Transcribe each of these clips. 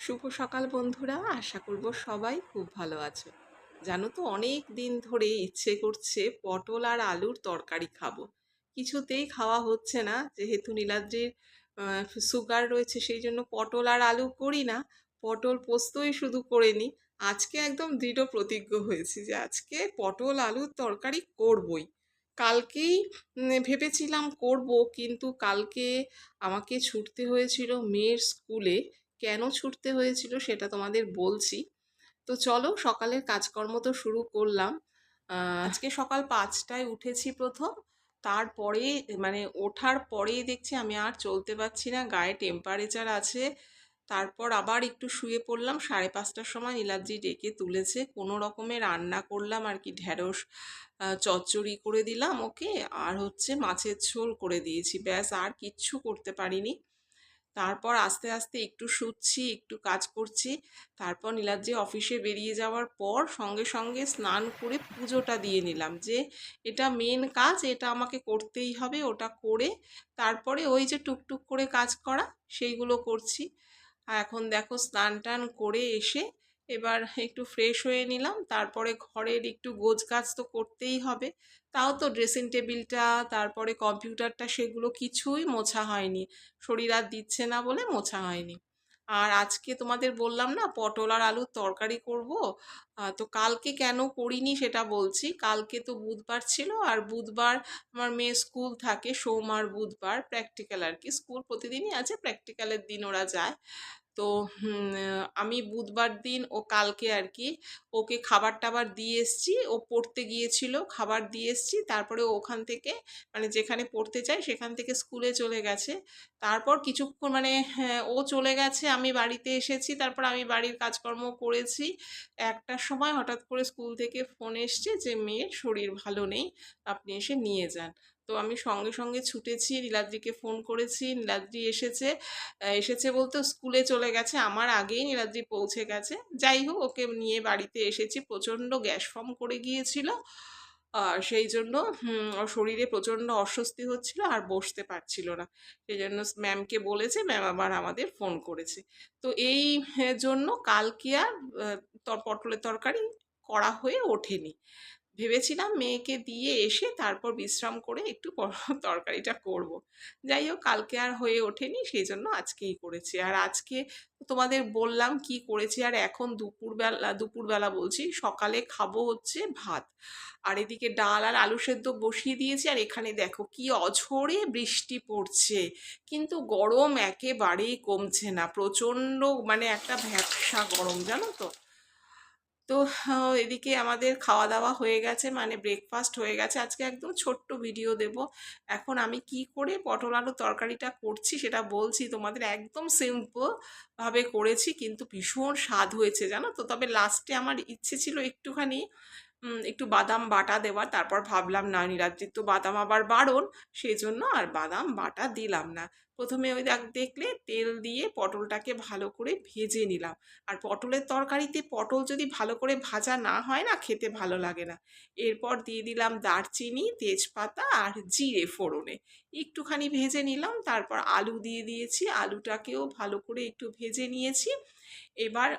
শুভ সকাল বন্ধুরা, আশা করব সবাই খুব ভালো আছো। জানো তো, অনেক দিন ধরে ইচ্ছে করছে পটল আর আলুর তরকারি খাব। কিছুতেই খাওয়া হচ্ছে না, যেহেতু নীলাদ্রির সুগার রয়েছে, সেই জন্য পটল আর আলু করি না। পটল পোস্তই শুধু করে নিই। আজকে একদম দৃঢ় প্রতিজ্ঞ হয়েছি যে আজকে পটল আলুর তরকারি করবই। কালকেই ভেবেছিলাম করব, কিন্তু কালকে আমাকে ছুটতে হয়েছিল মেয়ের স্কুলে। কেন ছুটতে হয়েছিল সেটা তোমাদের বলছি। তো চলো সকালের কাজকর্ম তো শুরু করলাম। আজকে সকাল পাঁচটায় উঠেছি প্রথম। তারপরে মানে ওঠার পরেই দেখছি আমি আর চলতে পারছি না, গায়ে টেম্পারেচার আছে। তারপর আবার একটু শুয়ে পড়লাম, সাড়ে পাঁচটার সময় নীলাদ্রি ডেকে তুলেছে। কোনো রকমে রান্না করলাম আর কি ঢ্যাঁড়স চচ্চড়ি করে দিলাম ওকে, আর হচ্ছে মাছের ঝোল করে দিয়েছি। ব্যাস, আর কিচ্ছু করতে পারিনি। তারপর আস্তে আস্তে একটু শুচ্ছি, একটু কাজ করছি। তারপর নীলাদ্রি অফিসে বেরিয়ে যাওয়ার পর সঙ্গে সঙ্গে স্নান করে পুজোটা দিয়ে নিলাম যে এটা মেন কাজ, এটা আমাকে করতেই হবে, ওটা করে তারপরে ওই যে টুকটুক করে কাজ করা, সেইগুলো করছি। এখন দেখো স্নান টান করে এসে এবার একটু ফ্রেশ হয়ে নিলাম। তারপরে ঘরের একটু গোজ কাজ তো করতেই হবে। তাও তো ড্রেসিং টেবিলটা তারপরে কম্পিউটারটা সেগুলো কিছুই মোছা হয়নি। শরীর আর দিচ্ছে না বলে মোছা হয়নি। আর আজকে তোমাদের বললাম না, পটল আর আলুর তরকারি করব। তো কালকে কেন করিনি সেটা বলছি। কালকে তো বুধবার ছিল আর বুধবার আমার মেয়ে স্কুল থাকে, সোম আর বুধবার প্র্যাকটিক্যাল আর কি। স্কুল প্রতিদিনই আছে প্র্যাকটিক্যালের দিন ওরা যায়। তো আমি বুধবার দিন ও কালকে আর কি ওকে খাবার টাবার দিয়ে এসছি। ও পড়তে গিয়েছিল, খাবার দিয়ে এসছি। তারপরে ওখান থেকে মানে যেখানে পড়তে চায় সেখান থেকে স্কুলে চলে গেছে। তারপর কিছুক্ষণ মানে ও চলে গেছে, আমি বাড়িতে এসেছি। তারপর আমি বাড়ির কাজকর্ম করেছি। একটার সময় হঠাৎ করে স্কুল থেকে ফোন এসছে যে, মেয়ের শরীর ভালো নেই, আপনি এসে নিয়ে যান। তো আমি সঙ্গে সঙ্গে ছুটেছি নীলাদ্রিকে ফোন করেছি নীলাদ্রি এসেছে। এসেছে বলতে স্কুলে চলে গেছে আমার আগেই নীলাদ্রি পৌঁছে গেছে। যাই হোক ওকে নিয়ে বাড়িতে এসেছি প্রচণ্ড গ্যাস ফর্ম করে গিয়েছিল। আহ, সেই জন্য ওর শরীরে প্রচণ্ড অস্বস্তি হচ্ছিল আর বসতে পারছিল না। সেই জন্য ম্যামকে বলেছে ম্যাম আবার আমাদের ফোন করেছে। তো এই জন্য কালকে আর পটলের তরকারি করা হয়ে ওঠেনি। ভেবেছিলাম মেয়েকে দিয়ে এসে তারপর বিশ্রাম করে একটু তরকারিটা করব। যাই হোক, কালকে আর হয়ে ওঠেনি, সেই জন্য আজকেই করেছি। আর আজকে তোমাদের বললাম কি করেছি, আর এখন দুপুরবেলা দুপুরবেলা বলছি, সকালে খাব হচ্ছে ভাত। আর এদিকে ডাল আর আলু সেদ্ধ বসিয়ে দিয়েছি, আর এখানে দেখো কি অঝোরে বৃষ্টি পড়ছে। কিন্তু গরম একেবারেই কমছে না, প্রচণ্ড মানে একটা ভ্যাপসা গরম, জানো তো? তো এদিকে আমাদের খাওয়া দাওয়া হয়ে গেছে মানে ব্রেকফাস্ট হয়ে গেছে। আজকে একদম ছোট্ট ভিডিও দেব। এখন আমি কি করে পটল আলু তরকারিটা করছি সেটা বলছি। তোমাদের একদম সিম্পলভাবে করেছি, কিন্তু ভীষণ স্বাদ হয়েছে, জানো তো? তবে লাস্টে আমার ইচ্ছে ছিল একটুখানি একটু বাদাম বাটা দেওয়ার, তারপর ভাবলাম, না নীলাদ্রির তো বাদাম আবার বারণ সেই জন্য আর বাদাম বাটা দিলাম না। প্রথমে ওই দেখ, দেখলে তেল দিয়ে পটলটাকে ভালো করে ভেজে নিলাম। আর পটলের তরকারিতে পটল যদি ভালো করে ভাজা না হয় না, খেতে ভালো লাগে না। এরপর দিয়ে দিলাম দারচিনি, তেজপাতা আর জিরে ফোড়নে। একটুখানি ভেজে নিলাম, তারপর আলু দিয়ে দিয়েছি। আলুটাকেও ভালো করে একটু ভেজে নিয়েছি। এবার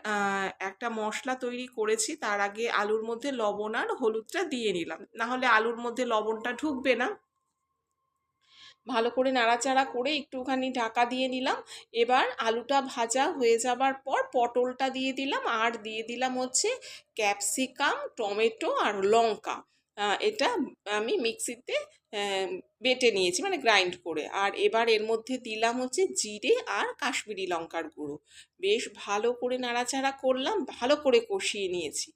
একটা মশলা তৈরি করেছি, তার আগে আলুর মধ্যে লবণ আর হলুদটা দিয়ে নিলাম। না হলে আলুর মধ্যে লবণটা ঢুকবে না। ভালো করে নাড়াচাড়া করে একটুখানি ঢাকা দিয়ে নিলাম। এবার আলুটা ভাজা হয়ে যাবার পর পটলটা দিয়ে দিলাম। আর দিয়ে দিলাম হচ্ছে ক্যাপসিকাম, টমেটো আর লঙ্কা। এটা আমি মিক্সিতে বেটে নিয়েছি মানে গ্রাইন্ড করে। আর এবার এর মধ্যে দিলাম হচ্ছে জিরে আর কাশ্মীরি লঙ্কার গুঁড়ো। বেশ ভালো করে নাড়াচাড়া করলাম ভালো করে কষিয়ে নিয়েছি।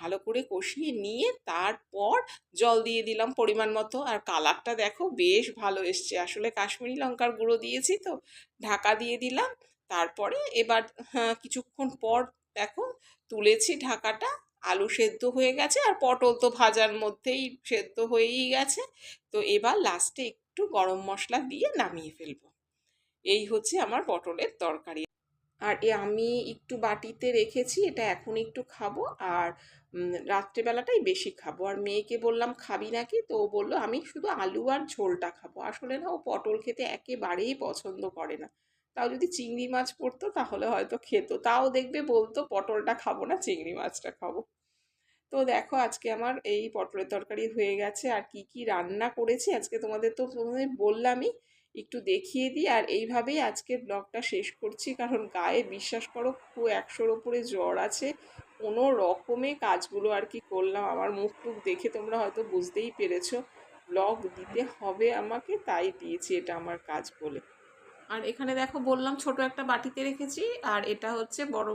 ভালো করে কষিয়ে নিয়ে তারপর জল দিয়ে দিলাম পরিমাণ মতো। আর কালারটা দেখো বেশ ভালো এসছে। আসলে কাশ্মীরি লঙ্কার গুঁড়ো দিয়েছি তো ঢাকা দিয়ে দিলাম। তারপরে এবার হ্যাঁ, কিছুক্ষণ পর দেখো তুলেছি ঢাকাটা। আলু সেদ্ধ হয়ে গেছে আর পটল তো ভাজার মধ্যেই সেদ্ধ হয়েই গেছে। তো এবার লাস্টে একটু গরম মশলা দিয়ে নামিয়ে ফেলব। এই হচ্ছে আমার পটলের তরকারি। আর এ আমি একটু বাটিতে রেখেছি, এটা এখন একটু খাব আর রাত্রেবেলাটাই বেশি খাব। আর মেয়েকে বললাম, খাবি নাকি? তো ও বলল, আমি শুধু আলু আর ঝোলটা খাব। আসলে না, ও পটল খেতে একেবারেই পছন্দ করে না। তাও যদি চিংড়ি মাছ পড়তো, তাহলে হয়তো খেত। তাও দেখবে বলতো, পটলটা খাব না, চিংড়ি মাছটা খাব। তো দেখো, আজকে আমার এই পটলের তরকারি হয়ে গেছে। আর কি কি রান্না করেছি, আজকে তোমাদের তো প্রথমে বললামই। একটু দেখিয়ে দিই। আর এইভাবেই আজকের ব্লগটা শেষ করছি। কারণ গায়ে বিশ্বাস করো, খুব একশোর ওপরে জ্বর আছে। কোনো রকমে কাজগুলো আর কি করলাম। আমার মুখ টুক দেখে তোমরা হয়তো বুঝতেই পেরেছ। ব্লগ দিতে হবে আমাকে, তাই দিয়েছি এটা আমার কাজ বলে। আর এখানে দেখো বললাম ছোট একটা বাটিতে রেখেছি, আর এটা হচ্ছে বড়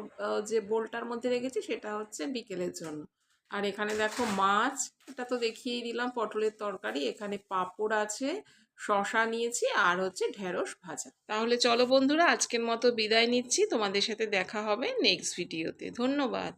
যে বোলটার মধ্যে রেখেছি সেটা হচ্ছে বিকেলের জন্য। আর এখানে দেখো মাছ, এটা তো দেখিয়েই দিলাম, পটলের তরকারি, এখানে পাঁপড় আছে শশা নিয়েছি, আর হচ্ছে ঢেঁড়স ভাজা। তাহলে চলো বন্ধুরা, আজকের মতো বিদায় নিচ্ছি, তোমাদের সাথে দেখা হবে নেক্সট ভিডিওতে ধন্যবাদ।